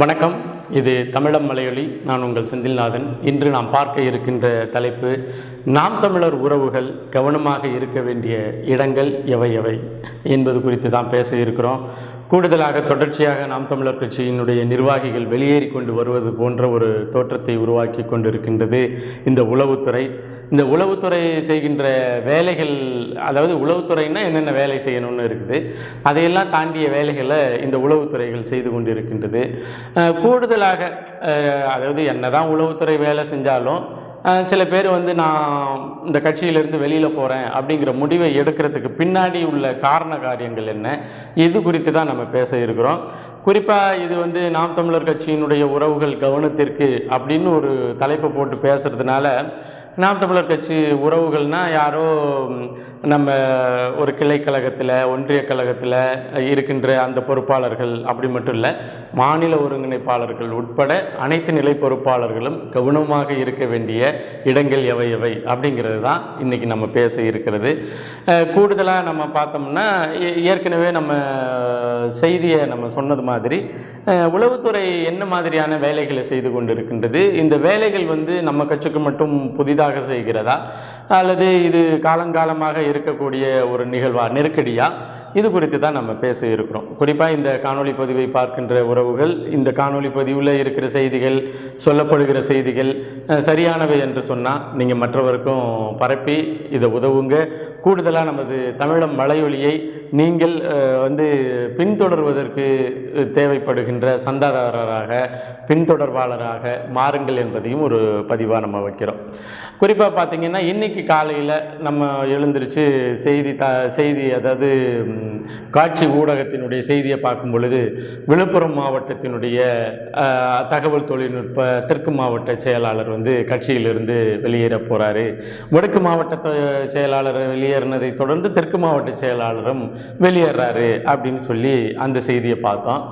வணக்கம். இது தமிழம் மலையொலி. நான் உங்கள் செந்தில்நாதன். இன்று நாம் பார்க்க இருக்கின்ற தலைப்பு நாம் தமிழர் உறவுகள் கவனமாக இருக்க வேண்டிய இடங்கள் எவை எவை என்பது குறித்து தான் பேச இருக்கிறோம். கூடுதலாக தொடர்ச்சியாக நாம் தமிழர் கட்சியினுடைய நிர்வாகிகள் வெளியேறி கொண்டு வருவது போன்ற ஒரு தோற்றத்தை உருவாக்கி கொண்டிருக்கின்றது இந்த உளவுத்துறை. இந்த உளவுத்துறை செய்கின்ற வேலைகள் அதாவது உளவுத்துறைன்னா என்னென்ன வேலை செய்யணும்னு இருக்குது. அதையெல்லாம் தாண்டிய வேலைகளை இந்த உளவுத்துறைகள் செய்து கொண்டிருக்கின்றது. கூடுதலாக அதாவது என்னதான் உளவுத்துறை வேலை செஞ்சாலும் சில பேர் வந்து நான் இந்த கட்சியிலேருந்து வெளியில் போகிறேன் அப்படிங்கிற முடிவை எடுக்கிறதுக்கு பின்னாடி உள்ள காரண காரியங்கள் என்ன? இது குறித்து தான் நம்ம பேச இருக்கிறோம். குறிப்பாக இது வந்து நாம் தமிழர் கட்சியினுடைய உறவுகள் கவனத்திற்கு அப்படின்னு ஒரு தலைப்பை போட்டு பேசுகிறதுனால நாம் தமிழர் கட்சி உறவுகள்னால் யாரோ நம்ம ஒரு கிளை கழகத்தில் ஒன்றிய கழகத்தில் இருக்கின்ற அந்த பொறுப்பாளர்கள் அப்படி மட்டும் இல்லை மாநில ஒருங்கிணைப்பாளர்கள் உட்பட அனைத்து நிலை பொறுப்பாளர்களும் கவனமாக இருக்க வேண்டிய இடங்கள் எவை எவை அப்படிங்கிறது தான் இன்றைக்கி நம்ம பேச இருக்கிறது. கூடுதலாக நம்ம பார்த்தோம்னா ஏ- ஏற்கனவே நம்ம செய்தியை நம்ம சொன்னது மாதிரி உளவுத்துறை என்ன மாதிரியான வேலைகளை செய்து கொண்டிருக்கின்றது இந்த வேலைகள் வந்து நம்ம கட்சிக்கு மட்டும் புதிதாக செய்கிறதா? அல்லது இது காலங்காலமாக இருக்கக்கூடிய ஒரு நிகழ்வா? நெருக்கடியா? இது குறித்து தான் நம்ம பேச இருக்கிறோம். குறிப்பாக இந்த காணொலி பதிவை பார்க்கின்ற உறவுகள் இந்த காணொளி பதிவில் இருக்கிற செய்திகள் சொல்லப்படுகிற செய்திகள் சரியானவை என்று சொன்னால் நீங்கள் மற்றவருக்கும் பரப்பி இதை உதவுங்க. கூடுதலாக நமது தமிழம் மலையொலியை நீங்கள் வந்து பின்தொடர்வதற்கு தேவைப்படுகின்ற சந்தாதாரராக பின்தொடர்பாளராக மாறுங்கள் என்பதையும் ஒரு பதிவாக நம்ம வைக்கிறோம். குறிப்பாக பார்த்தீங்கன்னா இன்னைக்கு காலையில் நம்ம எழுந்திருச்சு செய்தி த செய்தி அதாவது காட்சி ஊடகத்தினுடைய செய்தியை பார்க்கும் பொழுது விழுப்புரம் மாவட்டத்தினுடைய தகவல் தொழில்நுட்ப தெற்கு மாவட்ட செயலாளர் வந்து கட்சியிலிருந்து வெளியேற போகிறாரு வடக்கு மாவட்ட செயலாளர் வெளியேறினதை தொடர்ந்து தெற்கு மாவட்ட செயலாளரும் வெளியேறாரு அப்படின்னு சொல்லி அந்த செய்தியை பார்த்தோம்.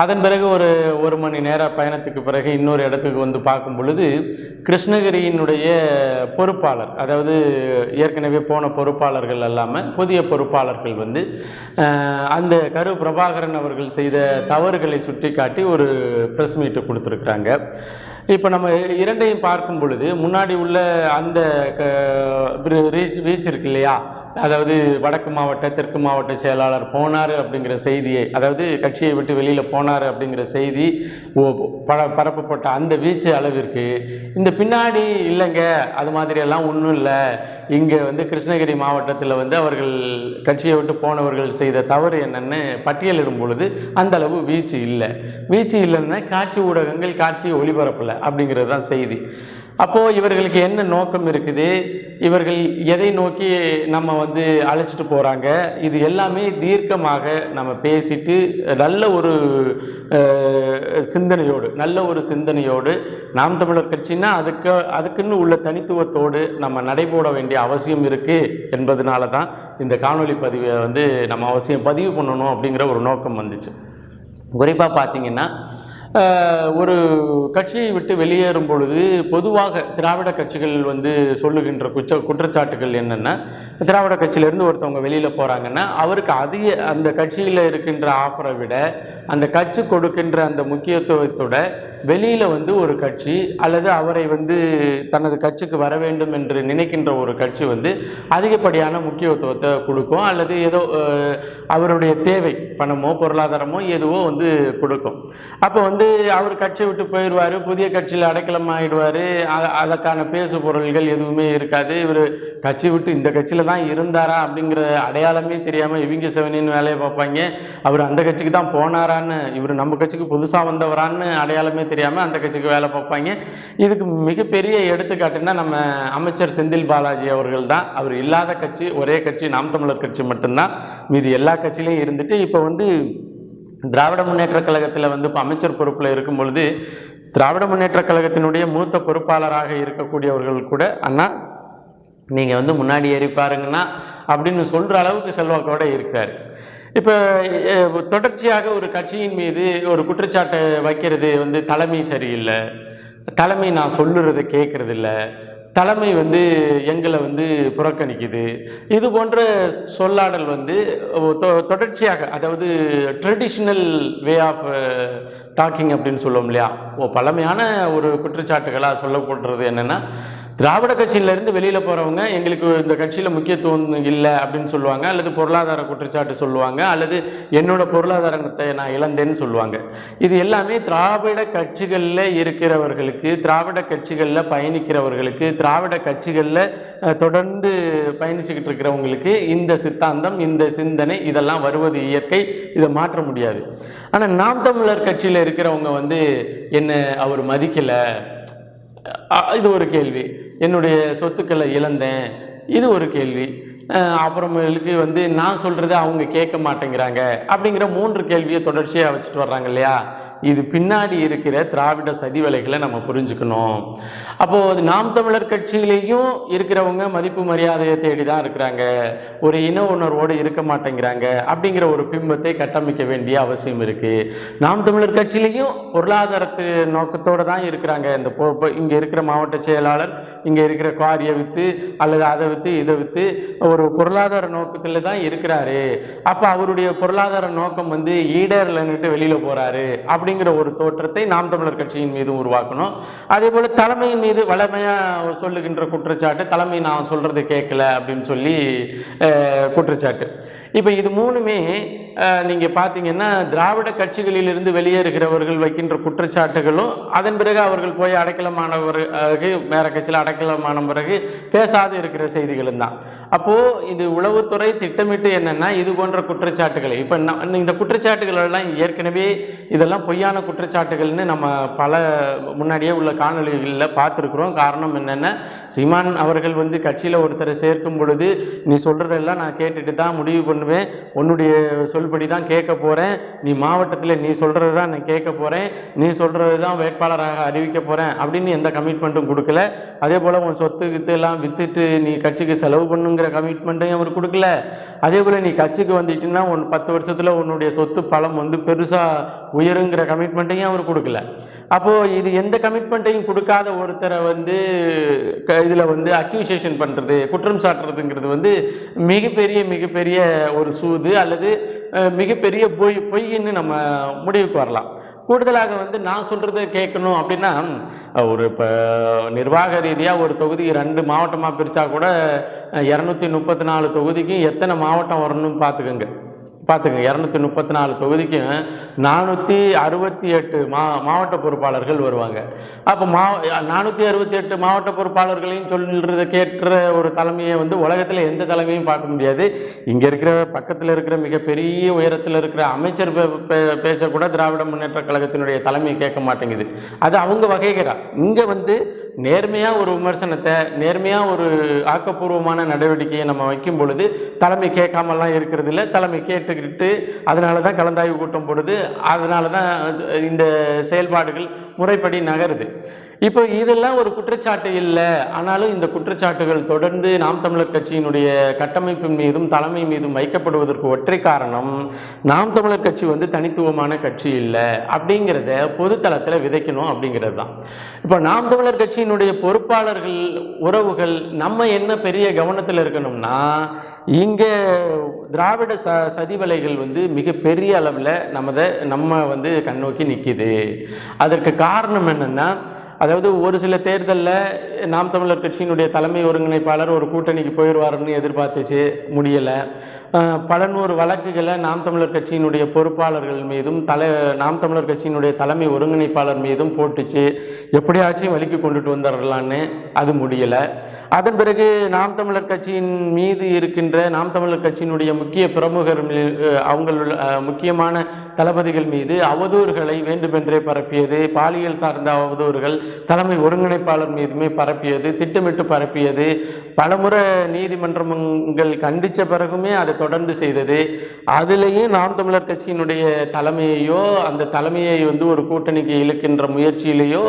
அதன் பிறகு ஒரு ஒரு மணி நேர பயணத்துக்கு பிறகு இன்னொரு இடத்துக்கு வந்து பார்க்கும் பொழுது கிருஷ்ணகிரியினுடைய பொறுப்பாளர் அதாவது ஏற்கனவே போன பொறுப்பாளர்கள் அல்லாமல் புதிய பொறுப்பாளர்கள் வந்து அந்த கரு பிரபாகரன் அவர்கள் செய்த தவறுகளை சுட்டிக்காட்டி ஒரு ப்ரெஸ் மீட்டு கொடுத்துருக்குறாங்க. இப்போ நம்ம இரண்டையும் பார்க்கும் பொழுது முன்னாடி உள்ள அந்த ரீச் ரீச் இருக்கு இல்லையா? அதாவது வடக்கு மாவட்ட தெற்கு மாவட்ட செயலாளர் போனார் அப்படிங்கிற செய்தியை அதாவது கட்சியை விட்டு வெளியில் போனார் அப்படிங்கிற செய்தி ஓ- பரப்பப்பட்ட அந்த வீச்சு அளவிற்கு இந்த பின்னாடி இல்லைங்க அது மாதிரியெல்லாம் ஒன்றும் இல்லை. இங்கே வந்து கிருஷ்ணகிரி மாவட்டத்தில் வந்து அவர்கள் கட்சியை விட்டு போனவர்கள் செய்த தவறு என்னென்னு பட்டியலிடும் பொழுது அந்த அளவு வீச்சு இல்லை. வீச்சு இல்லைன்னா காட்சி ஊடகங்கள் காட்சியை ஒளிபரப்பலை அப்படிங்கிறது தான் செய்தி. அப்போது இவர்களுக்கு என்ன நோக்கம் இருக்குது? இவர்கள் எதை நோக்கி நம்ம வந்து அழைச்சிட்டு போகிறாங்க இது எல்லாமே தீர்க்கமாக நம்ம பேசிட்டு நல்ல ஒரு சிந்தனையோடு நல்ல ஒரு சிந்தனையோடு நாம் தமிழர் கட்சினா அதுக்கு அதுக்குன்னு உள்ள தனித்துவத்தோடு நம்ம நடைபோட வேண்டிய அவசியம் இருக்குது என்பதனால தான் இந்த காணொலி பதிவை வந்து நம்ம அவசியம் பதிவு பண்ணணும் அப்படிங்கிற ஒரு நோக்கம் வந்துச்சு. குறிப்பாக பார்த்தீங்கன்னா ஒரு கட்சியை விட்டு வெளியேறும் பொழுது பொதுவாக திராவிட கட்சிகள் வந்து சொல்லுகின்ற குற்ற குற்றச்சாட்டுகள் என்னென்னா திராவிட கட்சியிலேருந்து ஒருத்தவங்க வெளியில் போகிறாங்கன்னா அவருக்கு அதிக அந்த கட்சியில் இருக்கின்ற ஆஃபரை விட அந்த கட்சி கொடுக்கின்ற அந்த முக்கியத்துவத்தோட வெளியில் வந்து ஒரு கட்சி அல்லது அவரை வந்து தனது கட்சிக்கு வர வேண்டும் என்று நினைக்கின்ற ஒரு கட்சி வந்து அதிகப்படியான முக்கியத்துவத்தை கொடுக்கும் அல்லது ஏதோ அவருடைய தேவை பணமோ பொருளாதாரமோ எதுவோ வந்து கொடுக்கும். அப்போ வந்து அவர் கட்சியை விட்டு போயிடுவார் புதிய கட்சியில் அடைக்கலம் ஆகிடுவார் அதற்கான பேசு பொருள்கள் எதுவுமே இருக்காது. இவர் கட்சி விட்டு இந்த கட்சியில் தான் இருந்தாரா அப்படிங்கிற அடையாளமே தெரியாமல் இவங்க செவனின்னு வேலையை பார்ப்பாங்க. அவர் அந்த கட்சிக்கு தான் போனாரான்னு இவர் நம்ம கட்சிக்கு புதுசாக வந்தவரான்னு அடையாளமே தெரியாமல் அந்த கட்சிக்கு வேலை பார்ப்பாங்க. இதுக்கு மிகப்பெரிய எடுத்துக்காட்டுன்னா நம்ம அமைச்சர் செந்தில் பாலாஜி அவர்கள் தான். அவர் இல்லாத கட்சி ஒரே கட்சி நாம் தமிழர் கட்சி மட்டும்தான். மீதி எல்லா கட்சியிலையும் இருந்துட்டு இப்போ வந்து திராவிட முன்னேற்றக் கழகத்தில் வந்து இப்போ அமைச்சர் பொறுப்பில் இருக்கும் பொழுது திராவிட முன்னேற்றக் கழகத்தினுடைய மூத்த பொறுப்பாளராக இருக்கக்கூடியவர்கள் கூட அண்ணா நீங்கள் வந்து முன்னாடி ஏறி பாருங்கன்னா அப்படின்னு சொல்கிற அளவுக்கு செல்வாக்கோடு இருக்கிறார். இப்போ தொடர்ச்சியாக ஒரு கட்சியின் மீது ஒரு குற்றச்சாட்டை வைக்கிறது வந்து தலைமை சரியில்லை. தலைமை நான் சொல்லுறதை கேட்கறதில்லை. தலைமை வந்து எங்களை வந்து புறக்கணிக்குது. இது போன்ற சொல்லாடல் வந்து தொ- தொடர்ச்சியாக அதாவது ட்ரெடிஷ்னல் வே ஆஃப் டாக்கிங் அப்படின்னு சொல்லுவோம் இல்லையா? ஓ பழமையான ஒரு குற்றச்சாட்டுகளாக சொல்லப்படுறது என்னென்னா திராவிட கட்சியிலேருந்து வெளியில் போகிறவங்க எங்களுக்கு இந்த கட்சியில் முக்கியத்துவம் இல்லை அப்படின்னு சொல்லுவாங்க அல்லது பொருளாதார குற்றச்சாட்டு சொல்லுவாங்க அல்லது என்னோட பொருளாதாரத்தை நான் இழந்தேன்னு சொல்லுவாங்க. இது எல்லாமே திராவிட கட்சிகளில் இருக்கிறவர்களுக்கு திராவிட கட்சிகளில் பயணிக்கிறவர்களுக்கு திராவிட கட்சிகளில் தொடர்ந்து பயணிச்சுக்கிட்டு இருக்கிறவங்களுக்கு இந்த சித்தாந்தம் இந்த சிந்தனை இதெல்லாம் வருவது இயற்கை இதை மாற்ற முடியாது. ஆனால் நாம் தமிழர் கட்சியில் இருக்கிறவங்க வந்து என்ன அவர் மதிக்கலை? இது ஒரு கேள்வி. என்னுடைய சொத்துக்களை இழந்தேன். இது ஒரு கேள்வி. அப்புறமேலுக்கு வந்து நான் சொல்கிறத அவங்க கேட்க மாட்டேங்கிறாங்க அப்படிங்கிற மூன்று கேள்வியை தொடர்ச்சியாக வச்சுட்டு வர்றாங்க இல்லையா? இது பின்னாடி இருக்கிற திராவிட சதி வேலைகளை நம்ம புரிஞ்சுக்கணும். அப்போது நாம் தமிழர் கட்சியிலையும் இருக்கிறவங்க மதிப்பு மரியாதையை தேடி தான் இருக்கிறாங்க. ஒரு இன உணர்வோடு இருக்க மாட்டேங்கிறாங்க அப்படிங்கிற ஒரு பிம்பத்தை கட்டமைக்க வேண்டிய அவசியம் இருக்குது நாம் தமிழர் கட்சியிலையும் பொருளாதாரத்து நோக்கத்தோடு தான் இருக்கிறாங்க. இந்த இங்கே இருக்கிற மாவட்ட செயலாளர் இங்கே இருக்கிற குவாரியை விற்று அல்லது அதை விற்று இதை விற்று ஒரு பொருளாதார நோக்கத்தில் தான் இருக்கிறாரு. அப்போ அவருடைய பொருளாதார நோக்கம் வந்து ஈடர்லன்னுட்டு வெளியில் போகிறாரு அப்படிங்கிற ஒரு தோற்றத்தை நாம் தமிழர் கட்சியின் மீது உருவாக்கணும். அதே போல் தலைமையின் மீது வளமையாக சொல்லுகின்ற குற்றச்சாட்டு தலைமை நான் சொல்கிறது கேட்கல அப்படின்னு சொல்லி அஹ், குற்றச்சாட்டு. இப்போ இது மூணுமே நீங்கள் பார்த்தீங்கன்னா திராவிட கட்சிகளிலிருந்து வெளியேறுகிறவர்கள் வைக்கின்ற குற்றச்சாட்டுகளும் அதன் பிறகு அவர்கள் போய் அடைக்கலமானவருக்கு வேற கட்சியில் அடைக்கலமான பிறகு பேசாது இருக்கிற செய்திகளும் தான். அப்போது இது உளவுத்துறை திட்டமிட்டு என்னென்னா இது போன்ற குற்றச்சாட்டுகளை இப்போ இந்த குற்றச்சாட்டுகளெல்லாம் ஏற்கனவே இதெல்லாம் பொய்யான குற்றச்சாட்டுகள்னு நம்ம பல முன்னாடியே உள்ள காணொளிகளில் பார்த்துருக்குறோம் காரணம் என்னென்னா சீமான் அவர்கள் வந்து கட்சியில் ஒருத்தரை சேர்க்கும் பொழுது நீ சொல்கிறதெல்லாம் நான் கேட்டுட்டு தான் முடிவு பண்ண பண்ணுவேன் உன்னுடைய சொல்படி தான் கேட்க போகிறேன் நீ மாவட்டத்தில் நீ சொல்கிறது தான் நான் கேட்க போகிறேன் நீ சொல்கிறது தான் வேட்பாளராக அறிவிக்க போகிறேன் அப்படின்னு எந்த கமிட்மெண்ட்டும் கொடுக்கல. அதே போல் உன் சொத்து கித்து எல்லாம் விற்றுட்டு நீ கட்சிக்கு செலவு பண்ணுங்கிற கமிட்மெண்ட்டையும் அவர் கொடுக்கல. அதே போல் நீ கட்சிக்கு வந்துட்டீங்கன்னா உன் பத்து வருஷத்தில் உன்னுடைய சொத்து பலம் வந்து பெருசாக உயருங்கிற கமிட்மெண்ட்டையும் அவர் கொடுக்கல. அப்போது இது எந்த கமிட்மெண்ட்டையும் கொடுக்காத ஒருத்தரை வந்து இதில் வந்து அக்யூசியேஷன் பண்ணுறது குற்றம் சாட்டுறதுங்கிறது வந்து மிகப்பெரிய மிகப்பெரிய ஒரு சூது அல்லது மிகப்பெரிய பொய் பொய்ன்னு நம்ம முடிவுக்கு வரலாம். கூடுதலாக வந்து நான் சொல்கிறத கேட்கணும் அப்படின்னா ஒரு இப்போ நிர்வாக ரீதியாக ஒரு தொகுதி ரெண்டு மாவட்டமாக பிரித்தா கூட இரநூத்தி முப்பத்தி நாலு தொகுதிக்கும் எத்தனை மாவட்டம் வரணும்னு பார்த்துக்கோங்க. பார்த்துங்க இரநூத்தி முப்பத்தி நாலு தொகுதிக்கும் நானூற்றி அறுபத்தி எட்டு மா மாவட்ட பொறுப்பாளர்கள் வருவாங்க. அப்போ மா நானூற்றி அறுபத்தி எட்டு மாவட்ட பொறுப்பாளர்களையும் சொல்கிறத கேட்குற ஒரு தலைமையை வந்து உலகத்தில் எந்த தலைமையும் பார்க்க முடியாது. இங்கே இருக்கிற பக்கத்தில் இருக்கிற மிகப்பெரிய உயரத்தில் இருக்கிற அமைச்சர் பே- பே- திராவிட முன்னேற்ற கழகத்தினுடைய தலைமையை கேட்க மாட்டேங்குது. அது அவங்க வகைகிறா இங்கே வந்து நேர்மையாக ஒரு விமர்சனத்தை நேர்மையாக ஒரு ஆக்கப்பூர்வமான நடவடிக்கையை நம்ம வைக்கும் பொழுது தலைமை கேட்காமலாம் இருக்கிறது இல்லை தலைமை கேட்டுக்கிட்டு அதனால தான் கலந்தாய்வு கூட்டம் போடுது அதனால தான் இந்த செயல்பாடுகள் முறைப்படி நகருது. இப்போ இதெல்லாம் ஒரு குற்றச்சாட்டு இல்லை. ஆனாலும் இந்த குற்றச்சாட்டுகள் தொடர்ந்து நாம் தமிழர் கட்சியினுடைய கட்டமைப்பின் மீதும் தலைமை மீதும் வைக்கப்படுவதற்கு ஒற்றை காரணம் நாம் தமிழர் கட்சி வந்து தனித்துவமான கட்சி இல்லை அப்படிங்கிறத பொதுத்தளத்தில் விதைக்கணும் அப்படிங்கிறது தான். இப்போ நாம் தமிழர் கட்சியினுடைய பொறுப்பாளர்கள் உறவுகள் நம்ம என்ன பெரிய கவனத்தில் இருக்கணும்னா இங்கே திராவிட ச சதிவலைகள் வந்து மிகப்பெரிய அளவில் நமதை நம்ம வந்து கண்ணோக்கி நிற்கிது அதற்கு காரணம் என்னென்னா அதாவது ஒரு சில தேர்தலில் நாம் தமிழர் கட்சியினுடைய தலைமை ஒருங்கிணைப்பாளர் ஒரு கூட்டணிக்கு போயிடுவாருன்னு எதிர்பார்த்துச்சு முடியலை. பல நூறு வழக்குகளை நாம் தமிழர் கட்சியினுடைய பொறுப்பாளர்கள் மீதும் தலை நாம் தமிழர் கட்சியினுடைய தலைமை ஒருங்கிணைப்பாளர் மீதும் போட்டுச்சு. எப்படியாச்சும் வலிக்கு கொண்டுட்டு வந்துடலான்னு அது முடியலை. அதன் பிறகு நாம் தமிழர் கட்சியின் மீது இருக்கின்ற நாம் தமிழர் கட்சியினுடைய முக்கிய பிரமுகர் அவங்களுள்ள முக்கியமான தளபதிகள் மீது அவதூறுகளை வேண்டுமென்றே பரப்பியது. பாலியல் சார்ந்த அவதூறுகள் தலைமை ஒருங்கிணைப்பாளர் மீதுமே பரப்பியது திட்டமிட்டு பரப்பியது. பலமுறை நீதிமன்றங்கள் கண்டித்த பிறகுமே அதை தொடர்ந்து செய்தது. அதுலேயும் நாம் தமிழர் கட்சியினுடைய தலைமையையோ அந்த தலைமையை வந்து ஒரு கூட்டணிக்கு இழுக்கின்ற முயற்சியிலேயோ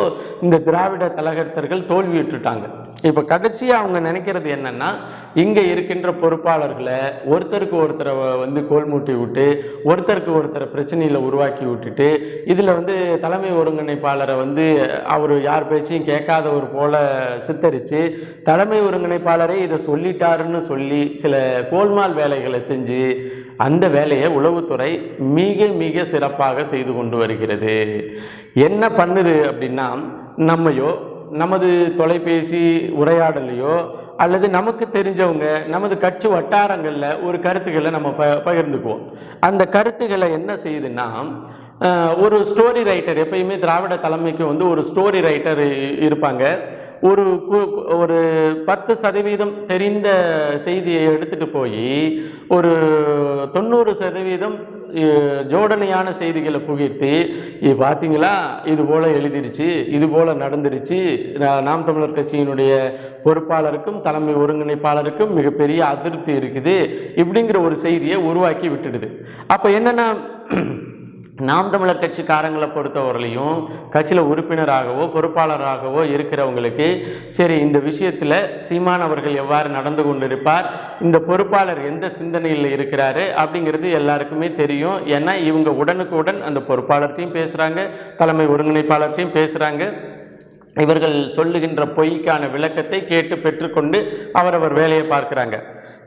இந்த திராவிட தலகர்த்தர்கள் தோல்வியுற்றுட்டாங்க. இப்போ கடைசியாக அவங்க நினைக்கிறது என்னென்னா இங்கே இருக்கின்ற பொறுப்பாளர்களை ஒருத்தருக்கு ஒருத்தரை வந்து கோல்மூட்டி விட்டு ஒருத்தருக்கு ஒருத்தரை பிரச்சனையில் உருவாக்கி விட்டுட்டு இதில் வந்து தலைமை ஒருங்கிணைப்பாளரை வந்து அவர் யார் பேச்சையும் கேட்காதவர் போல சித்தரித்து தலைமை ஒருங்கிணைப்பாளரே இதை சொல்லிட்டாருன்னு சொல்லி சில கோல்மால் வேலைகளை செஞ்சு அந்த வேலையை உளவுத்துறை மிக மிக சிறப்பாக செய்து கொண்டு வருகிறது. என்ன பண்ணுது அப்படின்னா நம்மையோ நமது தொலைபேசி உரையாடலையோ அல்லது நமக்கு தெரிஞ்சவங்க நமது கட்சி வட்டாரங்களில் ஒரு கருத்துக்களை நம்ம ப பகிர்ந்துக்குவோம். அந்த கருத்துக்களை என்ன செய்யுதுன்னா ஒரு ஸ்டோரி ரைட்டர் எப்பயுமே திராவிட தலைமைக்கு வந்து ஒரு ஸ்டோரி ரைட்டர் இருப்பாங்க. ஒரு கு- ஒரு பத்து சதவீதம் தெரிந்த செய்தியை எடுத்துகிட்டு போய் ஒரு தொண்ணூறு சதவீதம் ஜோடனையான செய்திகளை புகழ்த்தி இது பார்த்தீங்களா இது போல் எழுதிருச்சு இது போல் நடந்துருச்சு. நாம் தமிழர் கட்சியினுடைய பொறுப்பாளருக்கும் தலைமை ஒருங்கிணைப்பாளருக்கும் மிகப்பெரிய அதிருப்தி இருக்குது. இப்படிங்கிற ஒரு செய்தியை உருவாக்கி விட்டுடுது. அப்போ என்னென்னா நாம் தமிழர் கட்சிக்காரங்களை பொறுத்தவரையிலையும் கட்சியில் உறுப்பினராகவோ பொறுப்பாளராகவோ இருக்கிறவங்களுக்கு சரி இந்த விஷயத்தில் சீமான் அவர்கள் எவ்வாறு நடந்து கொண்டிருப்பார் இந்த பொறுப்பாளர் எந்த சிந்தனையில் இருக்கிறாரு அப்படிங்கிறது எல்லாருக்குமே தெரியும். ஏன்னா இவங்க உடனுக்கு உடன் அந்த பொறுப்பாளர்கிட்டையும் பேசுகிறாங்க தலைமை ஒருங்கிணைப்பாளர்கிட்டையும் பேசுகிறாங்க இவர்கள் சொல்லுகின்ற பொய்க்கான விளக்கத்தை கேட்டு பெற்றுக்கொண்டு அவரவர் வேலையை பார்க்குறாங்க.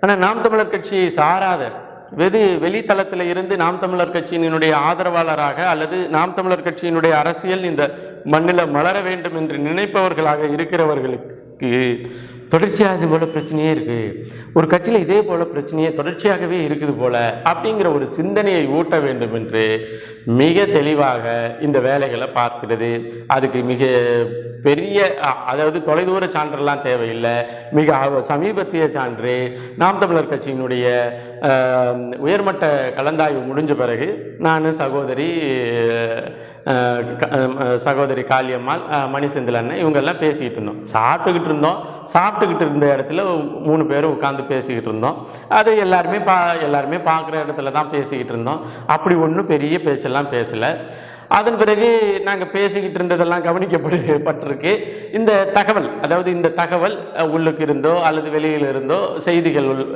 ஆனால் நாம் தமிழர் கட்சியை சாராத வெது வெளித்தளத்தில் இருந்து நாம் தமிழர் கட்சியினுடைய ஆதரவாளராக அல்லது நாம் தமிழர் கட்சியினுடைய அரசியல் இந்த மண்ணில் மலர வேண்டும் என்று நினைப்பவர்களாக இருக்கிறவர்களுக்கு தொடர்ச்சியாக இது போல் பிரச்சனையே இருக்கு. ஒரு கட்சியில் இதே போல பிரச்சனையே தொடர்ச்சியாகவே இருக்குது போல அப்படிங்கிற ஒரு சிந்தனையை ஊட்ட வேண்டும் என்று மிக தெளிவாக இந்த வேலைகளை பார்க்கிறது. அதுக்கு மிக பெரிய அதாவது தொலைதூர சான்றெல்லாம் தேவையில்லை. மிக சமீபத்திய சான்று நாம் தமிழர் கட்சியினுடைய உயர்மட்ட கலந்தாய்வு முடிஞ்ச பிறகு நான் சகோதரி சகோதரி காளியம்மாள் மணி மணிசெந்தில் அண்ணன் இவங்கெல்லாம் பேசிக்கிட்டு இருந்தோம். சாப்பிட்டுக்கிட்டு இருந்தோம். சாப்பிட்டுக்கிட்டு இருந்த இடத்துல மூணு பேரும் உட்காந்து பேசிக்கிட்டு இருந்தோம். அது எல்லாருமே பா எல்லாருமே பார்க்குற இடத்துல தான் பேசிக்கிட்டு இருந்தோம். அப்படி ஒன்றும் பெரிய பேச்செல்லாம் பேசலை. அதன் பிறகு நாங்கள் பேசிக்கிட்டு இருந்ததெல்லாம் கவனிக்கப்பட்டு இந்த தகவல் அதாவது இந்த தகவல் உள்ளுக்கு இருந்தோ அல்லது வெளியில் இருந்தோ செய்திகள் உள்-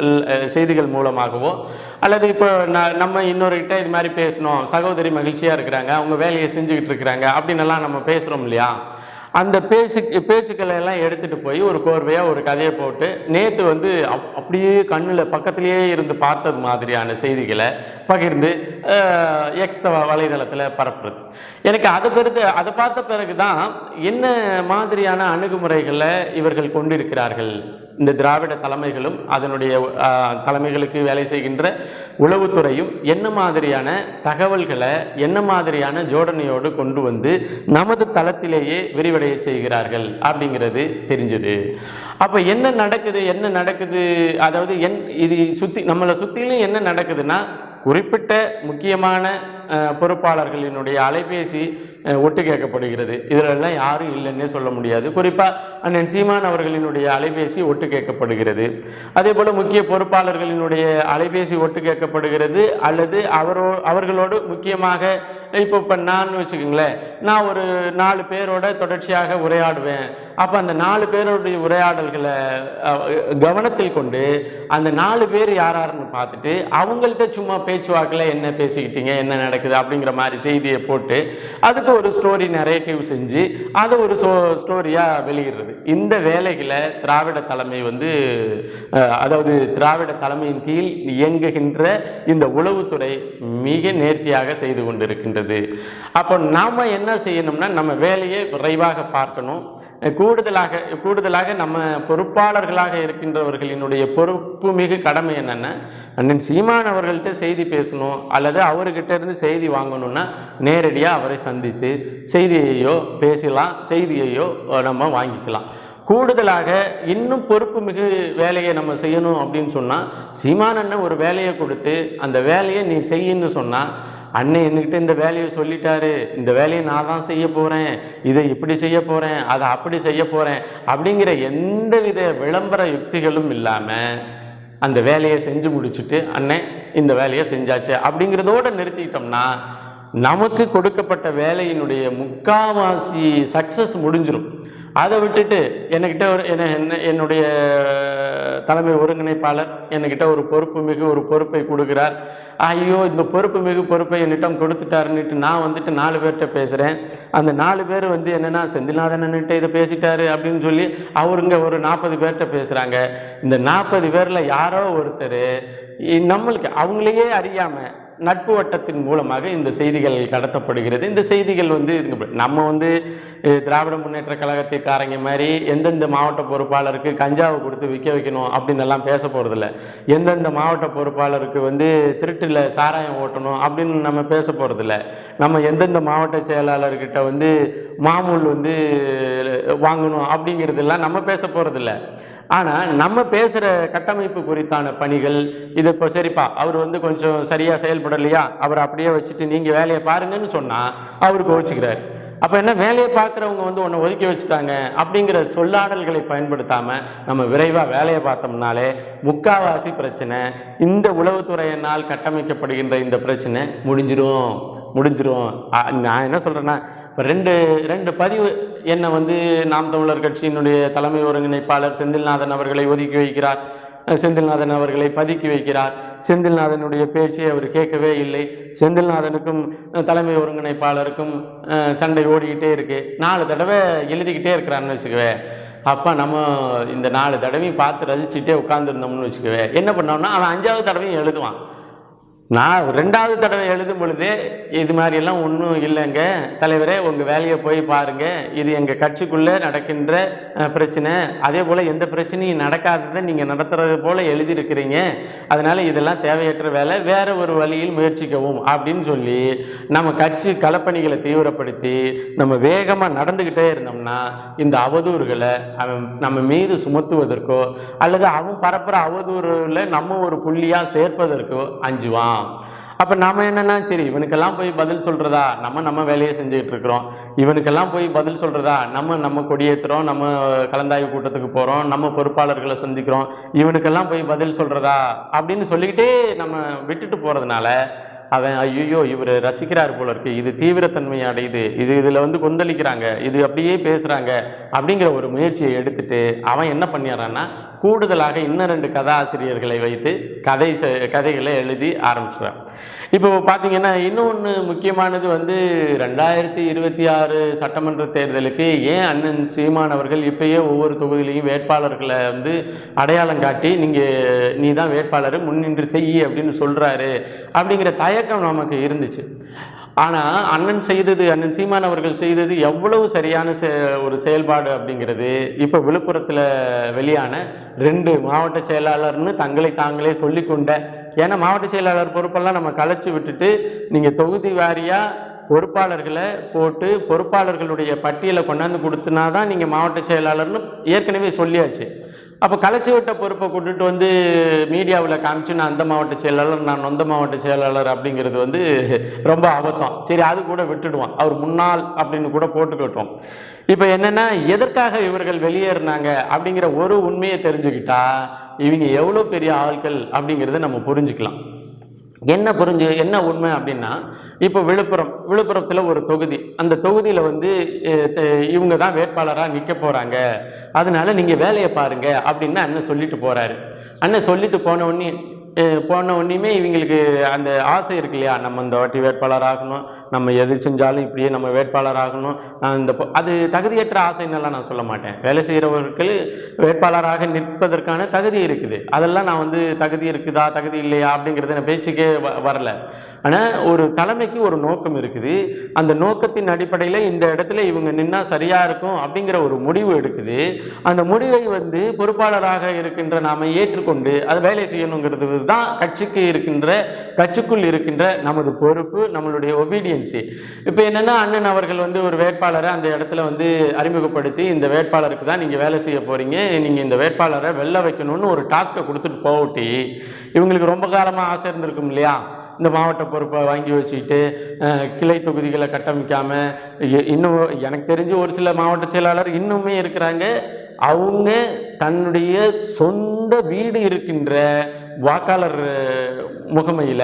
செய்திகள் மூலமாகவோ அல்லது இப்போ நான் நம்ம இன்னொருக்கிட்ட இது மாதிரி பேசணும் சகோதரி மகிழ்ச்சியாக இருக்கிறாங்க அவங்க வேலையை செஞ்சுக்கிட்டு இருக்கிறாங்க அப்படின்னெல்லாம் நம்ம பேசுகிறோம் இல்லையா? அந்த பேச்சு பேச்சுக்களை எல்லாம் எடுத்துகிட்டு போய் ஒரு கோர்வையாக ஒரு கதையை போட்டு நேற்று வந்து அப் அப்படியே கண்ணில் பக்கத்திலேயே இருந்து பார்த்தது மாதிரியான செய்திகளை பகிர்ந்து எக்ஸ்தவா வலைதளத்தில் பரப்புறது. எனக்கு அதை பிறகு அதை பார்த்த பிறகு தான் என்ன மாதிரியான அணுகுமுறைகளை இவர்கள் கொண்டிருக்கிறார்கள் இந்த திராவிட தலைமைகளும் அதனுடைய தலைமைகளுக்கு வேலை செய்கின்ற உளவுத்துறையும் என்ன மாதிரியான தகவல்களை என்ன மாதிரியான ஜோடனையோடு கொண்டு வந்து நமது தளத்திலேயே விரிவடைய செய்கிறார்கள் அப்படிங்கிறது தெரிஞ்சது. அப்போ என்ன நடக்குது என்ன நடக்குது? அதாவது என் இது சுற்றி நம்மளை சுற்றிலும் என்ன நடக்குதுன்னா குறிப்பிட்ட முக்கியமான பொறுப்பாளர்களினுடைய அலைபேசி ஒட்டு கேட்கப்படுகிறது. இதிலெல்லாம் யாரும் இல்லைன்னே சொல்ல முடியாது. குறிப்பாக அண்ணன் சீமான் அவர்களினுடைய அலைபேசி ஒட்டு கேட்கப்படுகிறது. அதே போல் முக்கிய பொறுப்பாளர்களினுடைய அலைபேசி ஒட்டு கேட்கப்படுகிறது. அல்லது அவரோ அவர்களோடு முக்கியமாக இப்போ இப்போ நான் வச்சுக்கோங்களேன் நான் ஒரு நாலு பேரோட தொடர்ச்சியாக உரையாடுவேன். அப்போ அந்த நாலு பேருடைய உரையாடல்களை கவனத்தில் கொண்டு அந்த நாலு பேர் யாராருன்னு பார்த்துட்டு அவங்கள்ட்ட சும்மா பேச்சுவாக்கில் என்ன பேசிக்கிட்டீங்க என்ன நடக்குது அப்படிங்கிற மாதிரி செய்தியை போட்டு அதுக்கு ஒரு ஸ்டோரி நரேட்டிவ் செஞ்சு அதை ஒரு ஸ்டோ ஸ்டோரியாக வெளியிடுறது. இந்த வேலைகளை திராவிட தலைமை வந்து அஹ், அதாவது திராவிட தலைமையின் கீழ் இயங்குகின்ற இந்த உளவுத்துறை மிக நேர்த்தியாக செய்து கொண்டிருக்கின்றது. அப்போ நாம் என்ன செய்யணும்னா நம்ம வேலையை விரைவாக பார்க்கணும். கூடுதலாக கூடுதலாக நம்ம பொறுப்பாளர்களாக இருக்கின்றவர்களினுடைய பொறுப்பு மிகு கடமை என்னென்ன? அண்ணன் சீமான் அவர்கள்ட்ட செய்தி பேசணும் அல்லது அவர்கிட்ட இருந்து செய்தி வாங்கணும்னா நேரடியாக அவரை சந்தித்து செய்தியையோ பேசலாம் செய்தியையோ நம்ம வாங்கிக்கலாம். கூடுதலாக இன்னும் பொறுப்பு மிகு வேலையை நம்ம செய்யணும் அப்படின்னு சொன்னால் சீமான் ஒரு வேலையை கொடுத்து அந்த வேலையை நீ செய்யின்னு சொன்னால் அண்ணன் என்கிட்ட இந்த வேலையை சொல்லிட்டாரு. இந்த வேலையை நான் தான் செய்ய போகிறேன் இதை இப்படி செய்ய போகிறேன் அதை அப்படி செய்ய போகிறேன் அப்படிங்கிற எந்த வித விளம்பர யுக்திகளும் இல்லாமல் அந்த வேலையை செஞ்சு முடிச்சுட்டு அண்ணன் இந்த வேலையை செஞ்சாச்சு. அப்படிங்கிறதோடு நிறுத்திக்கிட்டோம்னா நமக்கு கொடுக்கப்பட்ட வேலையினுடைய முக்காவாசி சக்ஸஸ் முடிஞ்சிடும் அதை விட்டுட்டு என்கிட்ட ஒரு என்ன என்ன- என்னுடைய தலைமை ஒருங்கிணைப்பாளர் என்கிட்ட ஒரு பொறுப்பு மிகு ஒரு பொறுப்பை கொடுக்குறார். ஐயோ இந்த பொறுப்பு மிகு பொறுப்பை என்னிடம் கொடுத்துட்டாருன்னுட்டு நான் வந்துட்டு நாலு பேர்கிட்ட பேசுகிறேன் அந்த நாலு பேர் வந்து என்னென்னா செந்தில்நாதன் இதை பேசிட்டாரு அப்படின்னு சொல்லி அவருங்க ஒரு நாற்பது பேர்கிட்ட பேசுகிறாங்க இந்த நாற்பது பேரில் யாரோ ஒருத்தர் நம்மளுக்கு அவங்களையே அறியாமல் நட்பு வட்டத்தின் மூலமாக இந்த செய்திகள் கடத்தப்படுகிறது. இந்த செய்திகள் வந்து நம்ம வந்து திராவிட முன்னேற்ற கழகத்திற்காரங்க மாதிரி எந்தெந்த மாவட்ட பொறுப்பாளருக்கு கஞ்சாவை கொடுத்து விற்க வைக்கணும் அப்படின்னு எல்லாம் பேச போகிறதில்ல எந்தெந்த மாவட்ட பொறுப்பாளருக்கு வந்து திருட்டில் சாராயம் ஓட்டணும் அப்படின்னு நம்ம பேச போகிறதில்ல நம்ம எந்தெந்த மாவட்ட செயலாளர்கிட்ட வந்து மாமூல் வந்து வாங்கணும் அப்படிங்கிறதெல்லாம் நம்ம பேச போகிறதில்ல ஆனால் நம்ம பேசுகிற கட்டமைப்பு குறித்தான பணிகள் இது இப்போ சரிப்பா அவர் வந்து கொஞ்சம் சரியாக பயப்படலையா அவர் அப்படியே வச்சுட்டு நீங்கள் வேலையை பாருங்கன்னு சொன்னால் அவர் கோச்சிக்கிறார் அப்போ என்ன வேலையை பார்க்குறவங்க வந்து உன்னை ஒதுக்கி வச்சுட்டாங்க. அப்படிங்கிற சொல்லாடல்களை பயன்படுத்தாமல் நம்ம விரைவாக வேலையை பார்த்தோம்னாலே முக்காவாசி பிரச்சனை இந்த உளவுத்துறையினால் கட்டமைக்கப்படுகின்ற இந்த பிரச்சனை முடிஞ்சிரும் முடிஞ்சிரும். நான் என்ன சொல்கிறேன்னா இப்போ ரெண்டு ரெண்டு பதிவு என்னை வந்து நாம் தமிழர் கட்சியினுடைய தலைமை ஒருங்கிணைப்பாளர் செந்தில்நாதன் அவர்களை ஒதுக்கி வைக்கிறார். செந்தில்நாதன் அவர்களை பதுக்கி வைக்கிறார். செந்தில்நாதனுடைய பேச்சை அவர் கேட்கவே இல்லை. செந்தில்நாதனுக்கும் தலைமை ஒருங்கிணைப்பாளருக்கும் சண்டை ஓடிக்கிட்டே இருக்கு. நாலு தடவை எழுதிக்கிட்டே இருக்கிறான்னு வச்சுக்கவே. அப்போ நம்ம இந்த நாலு தடவையும் பார்த்து ரசிச்சுட்டே உட்காந்துருந்தோம்னு வச்சுக்கவே. என்ன பண்ணோம்னா அவன் அஞ்சாவது தடவையும் எழுதுவான். நான் ரெண்டாவது தடவை எழுதும் பொழுதே இது மாதிரியெல்லாம் ஒன்றும் இல்லைங்க. தலைவரே உங்கள் வேலையை போய் பாருங்கள் இது எங்கள் கட்சிக்குள்ளே நடக்கின்ற பிரச்சனை. அதே போல் எந்த பிரச்சனையும் நடக்காததை நீங்கள் நடத்துறது போல் எழுதியிருக்கிறீங்க. அதனால் இதெல்லாம் தேவையற்ற வேலை. வேறு ஒரு வழியில் முயற்சிக்கவும் அப்படின்னு சொல்லி நம்ம கட்சி களப்பணிகளை தீவிரப்படுத்தி நம்ம வேகமாக நடந்துக்கிட்டே இருந்தோம்னா இந்த அவதூறுகளை அவன் நம்ம மீது சுமத்துவதற்கோ அல்லது அவன் பரப்புகிற அவதூறுல நம்ம ஒரு புள்ளியாக சேர்ப்பதற்கோ அஞ்சுவான். அப்போ நாம என்னன்னா சரி இவனுக்கெல்லாம் போய் பதில் சொல்கிறதா நம்ம நம்ம வேலையை செஞ்சுக்கிட்டு இருக்கிறோம் இவனுக்கெல்லாம் போய் பதில் சொல்கிறதா நம்ம நம்ம கொடியேற்றுறோம் நம்ம கலந்தாய்வு கூட்டத்துக்கு போகிறோம் நம்ம பொறுப்பாளர்களை சந்திக்கிறோம். இவனுக்கெல்லாம் போய் பதில் சொல்கிறதா அப்படின்னு சொல்லிக்கிட்டே நம்ம விட்டுட்டு போகிறதுனால அவன் ஐயோ இவர் ரசிக்கிறார் போல இருக்கு. இது தீவிரத்தன்மை அடையுது. இது இதில் வந்து கொந்தளிக்கிறாங்க. இது அப்படியே பேசுகிறாங்க அப்படிங்கிற ஒரு முயற்சியை எடுத்துட்டு அவன் என்ன பண்ணிடுறான்னா கூடுதலாக இன்னும் ரெண்டு கதாசிரியர்களை வைத்து கதை செ- கதைகளை எழுதி ஆரம்பிச்சிடுறான். இப்போ பார்த்தீங்கன்னா இன்னொன்று முக்கியமானது வந்து ரெண்டாயிரத்தி இருபத்தி ஆறு சட்டமன்ற தேர்தலுக்கு ஏன் அண்ணன் சீமான் அவர்கள் இப்பயே ஒவ்வொரு தொகுதியிலையும் வேட்பாளர்களை வந்து அடையாளம் காட்டி நீங்கள் நீ தான் வேட்பாளர் முன்னின்று செய்யி அப்படின்னு சொல்கிறாரு அப்படிங்கிற தயக்கம் நமக்கு இருந்துச்சு. ஆனால் அண்ணன் செய்தது அண்ணன் சீமான் அவர்கள் செய்தது எவ்வளவு சரியான செ ஒரு செயல்பாடு அப்படிங்கிறது இப்போ விழுப்புரத்தில் வெளியான ரெண்டு மாவட்ட செயலாளர்னு தங்களை தாங்களே சொல்லிக்கொண்ட ஏன்னா மாவட்ட செயலாளர் பொறுப்பெல்லாம் நம்ம கலைச்சி விட்டுட்டு நீங்கள் தொகுதி வாரியாக பொறுப்பாளர்களை போட்டு பொறுப்பாளர்களுடைய பட்டியலை கொண்டாந்து கொடுத்தனா தான் நீங்கள் மாவட்ட செயலாளர்னு ஏற்கனவே சொல்லியாச்சு. அப்போ கலைச்சி விட்ட பொறுப்பை கொண்டுட்டு வந்து மீடியாவில் காமிச்சு நான் அந்த மாவட்ட செயலாளர் நான் நொந்த மாவட்ட செயலாளர் அப்படிங்கிறது வந்து ரொம்ப அபத்தம். சரி அது கூட விட்டுடுவோம். அவர் முன்னாள் அப்படின்னு கூட போட்டுக்கிட்டோம் இப்போ என்னென்னா எதற்காக இவர்கள் வெளியேறினாங்க? அப்படிங்கிற ஒரு உண்மையை தெரிஞ்சுக்கிட்டா இவங்க எவ்வளோ பெரிய ஆட்கள் அப்படிங்கிறத நம்ம புரிஞ்சுக்கலாம். என்ன புரிஞ்சு என்ன உண்மை அப்படின்னா இப்போ விழுப்புரம் விழுப்புரத்தில் ஒரு தொகுதி. அந்த தொகுதியில் வந்து இவங்க தான் வேட்பாளராக நிற்க போகிறாங்க அதனால நீங்கள் வேலையை பாருங்கள் அப்படின்னு அண்ணன் சொல்லிட்டு போகிறாரு அண்ணன் சொல்லிட்டு போன உடனே போன உடனேயுமே இவங்களுக்கு அந்த ஆசை இருக்கு இல்லையா? நம்ம இந்த வாட்டி வேட்பாளர் ஆகணும். நம்ம எது செஞ்சாலும் இப்படியே நம்ம வேட்பாளர் ஆகணும். நான் இந்த அது தகுதியற்ற ஆசைன்னெல்லாம் நான் சொல்ல மாட்டேன். வேலை செய்கிறவர்கள் வேட்பாளராக நிற்பதற்கான தகுதி இருக்குது. அதெல்லாம் நான் வந்து தகுதி இருக்குதா தகுதி இல்லையா அப்படிங்கிறது நான் பேச்சுக்கே வ வரல. ஆனால் ஒரு தலைமைக்கு ஒரு நோக்கம் இருக்குது. அந்த நோக்கத்தின் அடிப்படையில் இந்த இடத்துல இவங்க நின்னா சரியாக இருக்கும் அப்படிங்கிற ஒரு முடிவு எடுக்குது. அந்த முடிவை வந்து பொறுப்பாளராக இருக்கின்ற நாம ஏற்றுக்கொண்டு அது வேலை செய்யணுங்கிறது தான் கட்சிக்கு இருக்கின்ற கட்சிக்குள் இருக்கின்ற நமது பொறுப்பு நம்மளுடைய ஒபீடியன்ஸு இப்போ என்னென்னா அண்ணன் அவர்கள் வந்து ஒரு வேட்பாளரை அந்த இடத்துல வந்து அறிமுகப்படுத்தி இந்த வேட்பாளருக்கு தான் நீங்கள் வேலை செய்ய போகிறீங்க நீங்கள் இந்த வேட்பாளரை வெல்ல வைக்கணும்னு ஒரு டாஸ்க்கை கொடுத்துட்டு போகட்டி இவங்களுக்கு ரொம்ப காலமாக ஆசை இருந்திருக்கும் இல்லையா? இந்த மாவட்ட பொறுப்பை வாங்கி வச்சுக்கிட்டு கிளை தொகுதிகளை கட்டமைக்காமல் இன்னும் எனக்கு தெரிஞ்சு ஒரு சில மாவட்ட செயலாளர் இன்னுமே இருக்கிறாங்க. அவங்க தன்னுடைய சொந்த வீடு இருக்கின்ற வாக்காளர் முகமையில்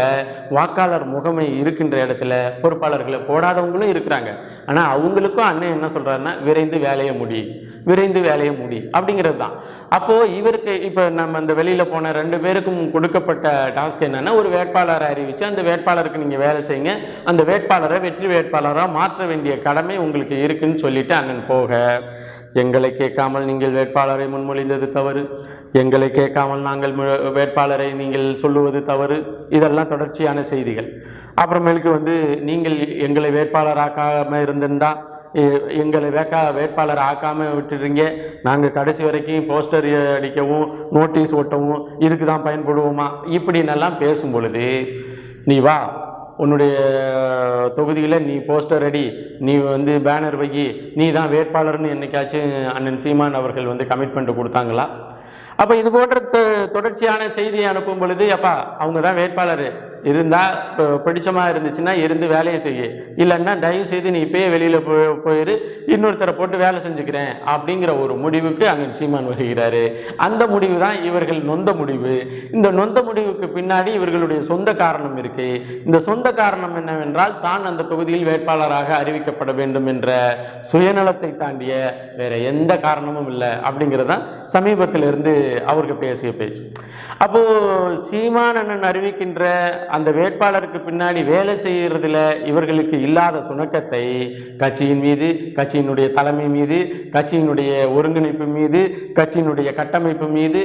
வாக்காளர் முகமை இருக்கின்ற இடத்துல பொறுப்பாளர்களை போடாதவங்களும் இருக்கிறாங்க. ஆனால் அவங்களுக்கும் அண்ணன் என்ன சொல்கிறாருன்னா விரைந்து வேலையை முடி விரைந்து வேலையை முடி அப்படிங்கிறது தான். அப்போது இவருக்கு இப்போ நம்ம இந்த வெளியில் போன ரெண்டு பேருக்கும் கொடுக்கப்பட்ட டாஸ்க் என்னென்னா ஒரு வேட்பாளரை அறிவித்து அந்த வேட்பாளருக்கு நீங்கள் வேலை செய்யுங்க அந்த வேட்பாளரை வெற்றி வேட்பாளராக மாற்ற வேண்டிய கடமை உங்களுக்கு இருக்குன்னு சொல்லிட்டு அண்ணன் போக எங்களை கேட்காமல் நீங்கள் வேட்பாளரை முன்மொழிந்தது தவறு. எங்களை கேட்காமல் நாங்கள் வேட்பாளரை நீங்கள் சொல்லுவது தவறு. இதெல்லாம் தொடர்ச்சியான செய்திகள். அப்புறமேலுக்கு வந்து நீங்கள் எங்களை வேட்பாளர் ஆக்காமல் இருந்திருந்தா எ- எங்களை வேக்கா வேட்பாளர் ஆக்காம விட்டுறீங்க நாங்கள் கடைசி வரைக்கும் போஸ்டர் அடிக்கவும் நோட்டீஸ் ஒட்டவும் இதுக்கு தான் பயன்படுவோமா? இப்படின்னெல்லாம் பேசும் பொழுது நீ வா உன்னுடைய தொகுதியில் நீ போஸ்டர் அடி நீ வந்து பேனர் வைக்கி நீ தான் வேட்பாளர்னு என்னைக்காச்சும் அண்ணன் சீமான் அவர்கள் வந்து கமிட்மெண்ட் கொடுத்தாங்களா? அப்போ இது போன்ற தொ- தொடர்ச்சியான செய்தியை அனுப்பும் பொழுது அப்பா அவங்க தான் வேட்பாளர். இருந்தால் பிடிச்சமாக இருந்துச்சுன்னா இருந்து வேலையை செய்ய. இல்லைன்னா தயவு செய்து நீ இப்பயே வெளியில் போ போயிரு இன்னொருத்தரை போட்டு வேலை செஞ்சுக்கிறேன் அப்படிங்கிற ஒரு முடிவுக்கு அங்கே சீமான் வருகிறாரு. அந்த முடிவு தான் இவர்கள் நொந்த முடிவு. இந்த நொந்த முடிவுக்கு பின்னாடி இவர்களுடைய சொந்த காரணம் இருக்கு. இந்த சொந்த காரணம் என்னவென்றால் தான் அந்த தொகுதியில் வேட்பாளராக அறிவிக்கப்பட வேண்டும் என்ற சுயநலத்தை தாண்டிய வேற எந்த காரணமும் இல்லை அப்படிங்கிறது தான் அவருக்கு பேசிய பேச்சு. அப்போ சீமான் அண்ணன் அறிவிக்கின்ற அந்த வேட்பாளருக்கு பின்னாடி வேலை செய்கிறதுல இவர்களுக்கு இல்லாத சுணக்கத்தை கட்சியின் மீது கட்சியினுடைய தலைமை மீது கட்சியினுடைய ஒருங்கிணைப்பு மீது கட்சியினுடைய கட்டமைப்பு மீது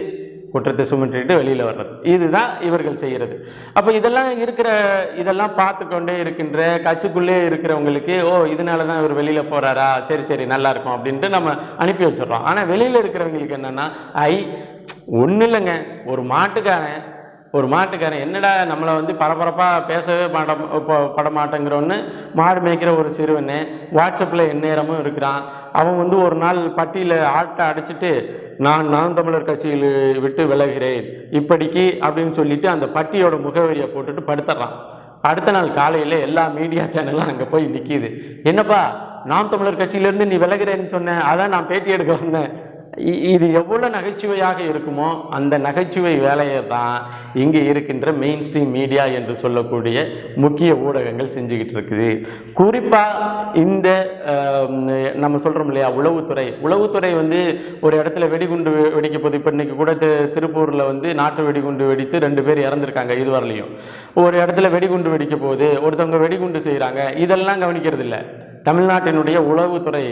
குற்றத்தை சுமற்றிட்டு வெளியில் வர்றது. இதுதான் இவர்கள் செய்கிறது அப்போ இதெல்லாம் இருக்கிற இதெல்லாம் பார்த்து கொண்டே இருக்கின்ற கட்சிக்குள்ளே இருக்கிறவங்களுக்கு ஓ இதனால தான் இவர் வெளியில் போகிறாரா சரி சரி நல்லா இருக்கும் அப்படின்ட்டு நம்ம அனுப்பி வச்சிடுறோம். ஆனால் வெளியில் இருக்கிறவங்களுக்கு என்னென்னா ஐ ஒன்றும் இல்லைங்க ஒரு மாட்டுக்காரன் ஒரு மாட்டுக்காரன் என்னடா நம்மளை வந்து பரபரப்பாக பேசவே மாட்ட பட மாட்டேங்கிறோன்னு மாடு மேய்க்கிற ஒரு சிறுவன் வாட்ஸ்அப்பில் எந்நேரமும் இருக்கிறான். அவன் வந்து ஒரு நாள் பட்டியில் ஆட்டை அடிச்சிட்டு நான் நான் தமிழர் கட்சியில் விட்டு விலகிறேன். இப்படிக்கு அப்படின்னு சொல்லிட்டு அந்த பட்டியோட முகவரியை போட்டுட்டு படுத்துடுறான் அடுத்த நாள் காலையில் எல்லா மீடியா சேனலும் அங்கே போய் நிற்கிது என்னப்பா நாம் தமிழர் கட்சியிலேருந்து நீ விலகிறேன்னு சொன்னேன் அதான் நான் பேட்டி எடுக்க வந்தேன். இது எவ்வளோ நகைச்சுவையாக இருக்குமோ அந்த நகைச்சுவை வேலையை தான் இங்கே இருக்கின்ற மெயின் ஸ்ட்ரீம் மீடியா என்று சொல்லக்கூடிய முக்கிய ஊடகங்கள் செஞ்சுக்கிட்டு இருக்குது. குறிப்பாக இந்த நம்ம சொல்கிறோம் இல்லையா உளவுத்துறை. உளவுத்துறை வந்து ஒரு இடத்துல வெடிகுண்டு வெடிக்க போகுது இப்போ இன்னைக்கு கூட திருப்பூரில் வந்து நாட்டு வெடிகுண்டு வெடித்து ரெண்டு பேர் இறந்துருக்காங்க இது வரலையும் ஒரு இடத்துல வெடிகுண்டு வெடிக்க போகுது ஒருத்தவங்க வெடிகுண்டு செய்கிறாங்க இதெல்லாம் கவனிக்கிறது இல்லை தமிழ்நாட்டினுடைய உளவுத்துறை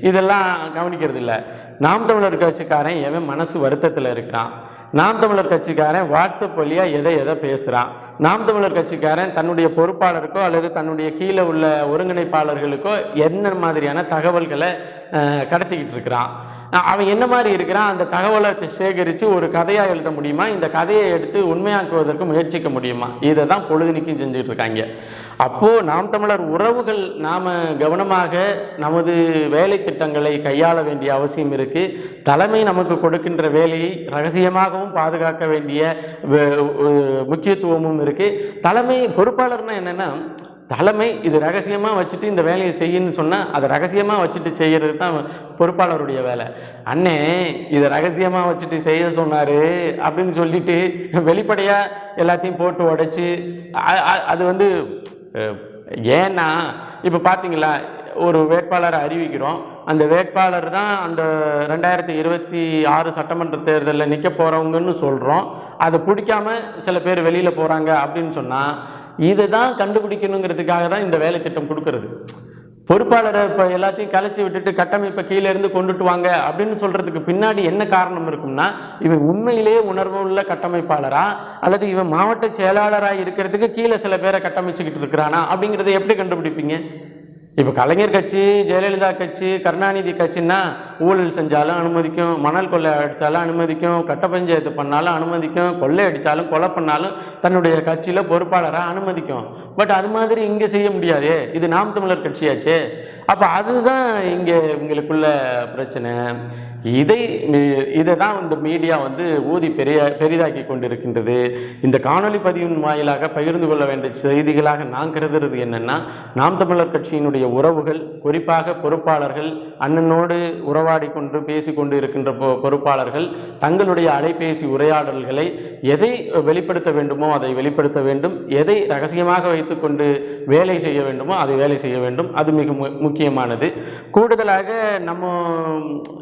இதெல்லாம் கவனிக்கிறது இல்லை நாம் தமிழர் கட்சிக்காரன் எவன் மனசு வருத்தத்தில் இருக்கிறான்? நாம் தமிழர் கட்சிக்காரன் வாட்ஸ்அப் வழியாக எதை எதை பேசுகிறான் நாம் தமிழர் கட்சிக்காரன் தன்னுடைய பொறுப்பாளருக்கோ அல்லது தன்னுடைய கீழே உள்ள ஒருங்கிணைப்பாளர்களுக்கோ என்ன மாதிரியான தகவல்களை கடத்திக்கிட்டு இருக்கிறான்? அவன் என்ன மாதிரி இருக்கிறான்? அந்த தகவலை சேகரித்து ஒரு கதையாக எழுத முடியுமா? இந்த கதையை எடுத்து உண்மையாக்குவதற்கு முயற்சிக்க முடியுமா? இதை தான் பொழுதுனிக்கும் செஞ்சுட்டு இருக்காங்க. அப்போது நாம் தமிழர் உறவுகள் நாம் கவனமாக நமது வேலை திட்டங்களை கையாள வேண்டிய அவசியம் இருக்குது தலைமை நமக்கு கொடுக்கின்ற வேலையை ரகசியமாகவும் பாதுகாக்க வேண்டிய முக்கியத்துவமும் இருக்குது தலைமை பொறுப்பாளர்னால் என்னென்னா தலைமை இது ரகசியமாக வச்சுட்டு இந்த வேலையை செய்யுன்னு சொன்னால் அதை ரகசியமாக வச்சுட்டு செய்கிறது தான் பொறுப்பாளருடைய வேலை. அண்ணே இதை ரகசியமாக வச்சுட்டு செய்ய சொன்னார் அப்படின்னு சொல்லிட்டு வெளிப்படையாக எல்லாத்தையும் போட்டு உடைச்சி அது வந்து ஏன்னா இப்போ பார்த்தீங்களா ஒரு வேட்பாளரை அறிவிக்கிறோம். அந்த வேட்பாளர் தான் அந்த ரெண்டாயிரத்தி இருபத்தி ஆறு சட்டமன்ற தேர்தலில் நிற்க போகிறவங்கன்னு சொல்கிறோம் அதை பிடிக்காம சில பேர் வெளியில் போகிறாங்க அப்படின்னு சொன்னால் இதை தான் கண்டுபிடிக்கணுங்கிறதுக்காக தான் இந்த வேலை திட்டம் கொடுக்கறது. பொறுப்பாளரை இப்போ எல்லாத்தையும் கலைச்சி விட்டுட்டு கட்டமைப்பை கீழே இருந்து கொண்டுட்டு வாங்க அப்படின்னு சொல்கிறதுக்கு பின்னாடி என்ன காரணம் இருக்கும்னா இவன் உண்மையிலேயே உணர்வு உள்ள கட்டமைப்பாளரா அல்லது இவன் மாவட்ட செயலாளராக இருக்கிறதுக்கு கீழே சில பேரை கட்டமைச்சுக்கிட்டு இருக்கிறானா அப்படிங்கிறத எப்படி கண்டுபிடிப்பீங்க? இப்போ கலைஞர் கட்சி ஜெயலலிதா கட்சி கருணாநிதி கட்சின்னா ஊழல் செஞ்சாலும் அனுமதிக்கும் மணல் கொள்ளை அடித்தாலும் அனுமதிக்கும் கட்ட பஞ்சாயத்து பண்ணாலும் அனுமதிக்கும் கொள்ளை அடித்தாலும் கொலை பண்ணாலும் தன்னுடைய கட்சியில் பொறுப்பாளராக அனுமதிக்கும். பட் அது மாதிரி இங்கே செய்ய முடியாதே. இது நாம் தமிழர் கட்சியாச்சே. அப்போ அதுதான் இங்கே இவங்களுக்குள்ள பிரச்சனை. இதை இதை தான் இந்த மீடியா வந்து ஊதி பெரிய பெரிதாக்கி கொண்டிருக்கின்றது. இந்த காணொளி பதிவின் வாயிலாக பகிர்ந்து கொள்ள வேண்டிய செய்திகளாக நான் கருதுறது என்னென்னா நாம் தமிழர் கட்சியினுடைய உறவுகள் குறிப்பாக பொறுப்பாளர்கள் அண்ணனோடு உறவாடி கொண்டு பேசி கொண்டு இருக்கின்ற பொ- பொறுப்பாளர்கள் தங்களுடைய அலைபேசி உரையாடல்களை எதை வெளிப்படுத்த வேண்டுமோ அதை வெளிப்படுத்த வேண்டும். எதை ரகசியமாக வைத்துக்கொண்டு வேலை செய்ய வேண்டுமோ அதை வேலை செய்ய வேண்டும். அது மிக மு- முக்கியமானது. கூடுதலாக நம்ம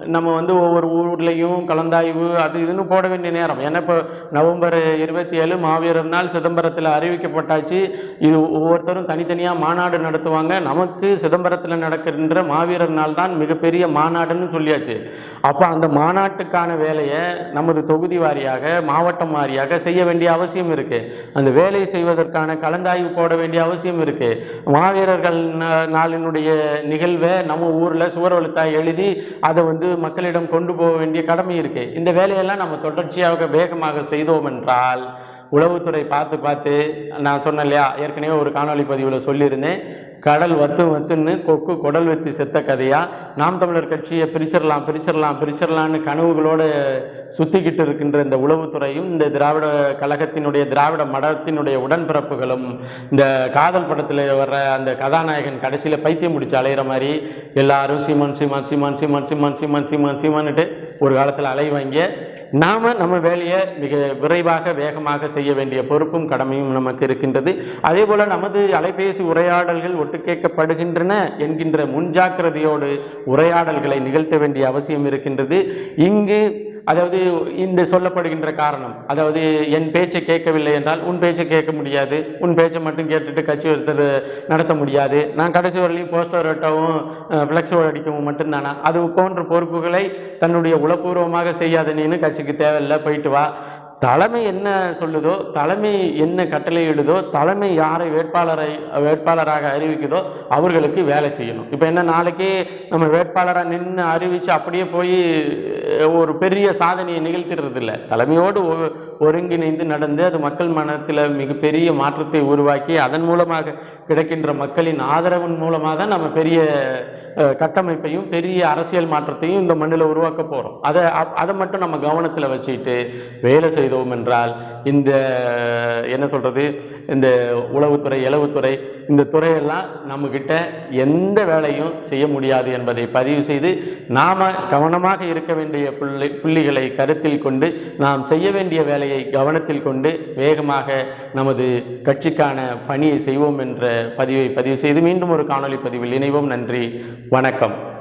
நம்ம வந்து ஒவ்வொரு ஊர்லேயும் கலந்தாய்வு அது இதுன்னு போட வேண்டிய நேரம். ஏன்னா இப்போ நவம்பர் இருபத்தி ஏழு மாவீரர் நாள் சிதம்பரத்தில் அறிவிக்கப்பட்டாச்சு. இது ஒவ்வொருத்தரும் தனித்தனியாக மாநாடு நடத்துவாங்க. நமக்கு சிதம்பரத்தில் நடக்கின்ற மாவீரர் நாள் தான் மிகப்பெரிய மாநாடுன்னு சொல்லியாச்சு. அப்போ அந்த மாநாட்டுக்கான வேலையை நமது தொகுதி வாரியாக மாவட்டம் வாரியாக செய்ய வேண்டிய அவசியம் இருக்கு. அந்த வேலையை செய்வதற்கான கலந்தாய்வு போட வேண்டிய அவசியம் இருக்கு. மாவீரர்கள் நா- நாளினுடைய நிகழ்வை நம்ம ஊரில் சுவரொழுத்தாய் எழுதி அதை வந்து மக்களிடம் கொண்டு போக வேண்டிய கடமை இருக்கு. இந்த வேலையெல்லாம் நம்ம தொடர்ச்சியாக வேகமாக செய்தோம் என்றால் உளவுத்துறை பார்த்து பார்த்து நான் சொன்னேன் இல்லையா? ஏற்கனவே ஒரு காணொளி பதிவில் சொல்லியிருந்தேன். கடல் வத்து வத்துன்னு கொக்கு குடல் வெத்தி செத்த கதையாக நாம் தமிழர் கட்சியை பிரிச்சிடலாம் பிரிச்சிடலாம் பிரிச்சிடலான்னு கனவுகளோடு சுத்திக்கிட்டு இருக்கின்ற இந்த உளவுத்துறையும் இந்த திராவிட கழகத்தினுடைய திராவிட மடத்தினுடைய உடன்பிறப்புகளும் இந்த காதல் படத்தில் வர்ற அந்த கதாநாயகன் கடைசியில் பைத்தியம் முடிச்சு அலையிற மாதிரி எல்லாரும் சீமான் சீமான் சீமான் சீமான் சீமான் சீமான் சீமான் சீமான்ட்டு ஒரு காலத்தில் அலைவாங்க நாம் நம்ம வேலையை மிக விரைவாக வேகமாக செய்ய வேண்டிய பொறுப்பும் கடமையும் நமக்கு இருக்கின்றது. அதே போல் நமது அலைபேசி உரையாடல்கள் ஒட்டு கேட்கப்படுகின்றன என்கின்ற முன்ஜாக்கிரதையோடு உரையாடல்களை நிகழ்த்த வேண்டிய அவசியம் இருக்கின்றது. இங்கு அதாவது இந்த சொல்லப்படுகின்ற காரணம் அதாவது என் பேச்சை கேட்கவில்லை என்றால் உன் பேச்சை கேட்க முடியாது. உன் பேச்சை மட்டும் கேட்டுட்டு கட்சி எடுத்தது நடத்த முடியாது. நான் கடைசி வரலையும் போஸ்டர் ஒட்டவும் ஃப்ளெக்ஸ் அடிக்கவும் மட்டும்தானா? அது போன்ற பொறுப்புகளை தன்னுடைய உளப்பூர்வமாக செய்யாத நீனு கட்சிக்கு தேவையில்லை போயிட்டு வா. தலைமை என்ன சொல்லுதோ தலைமை என்ன கட்டளையிடுதோ தலைமை யாரை வேட்பாளரை வேட்பாளராக அறிவிக்குதோ அவர்களுக்கு வேலை செய்யணும். இப்போ என்ன நாளைக்கே நம்ம வேட்பாளராக நின்று அறிவித்து அப்படியே போய் ஒரு பெரிய சாதனையை நிகழ்த்திடுறது இல்லை தலைமையோடு ஒ- ஒருங்கிணைந்து நடந்து அது மக்கள் மனத்தில் மிகப்பெரிய மாற்றத்தை உருவாக்கி அதன் மூலமாக கிடைக்கின்ற மக்களின் ஆதரவின் மூலமாக தான் நம்ம பெரிய கட்டமைப்பையும் பெரிய அரசியல் மாற்றத்தையும் இந்த மண்ணில் உருவாக்க போகிறோம் அதை அப்- அதை மட்டும் நம்ம கவனத்தில் வச்சுக்கிட்டு வேலை செய்தோம் என்றால் இந்த என்ன சொல்கிறது இந்த உளவுத்துறை இளவுத்துறை இந்த துறையெல்லாம் நம்மக்கிட்ட எந்த வேலையும் செய்ய முடியாது என்பதை பதிவு செய்து நாம் கவனமாக இருக்க வேண்டிய புள்ளி புள்ளிகளை கருத்தில் கொண்டு நாம் செய்ய வேண்டிய வேலையை கவனத்தில் கொண்டு வேகமாக நமது கட்சிக்கான பணியை செய்வோம் என்ற பதிவை பதிவு செய்து மீண்டும் ஒரு காணொளி பதிவில் இணைவோம். நன்றி. வணக்கம்.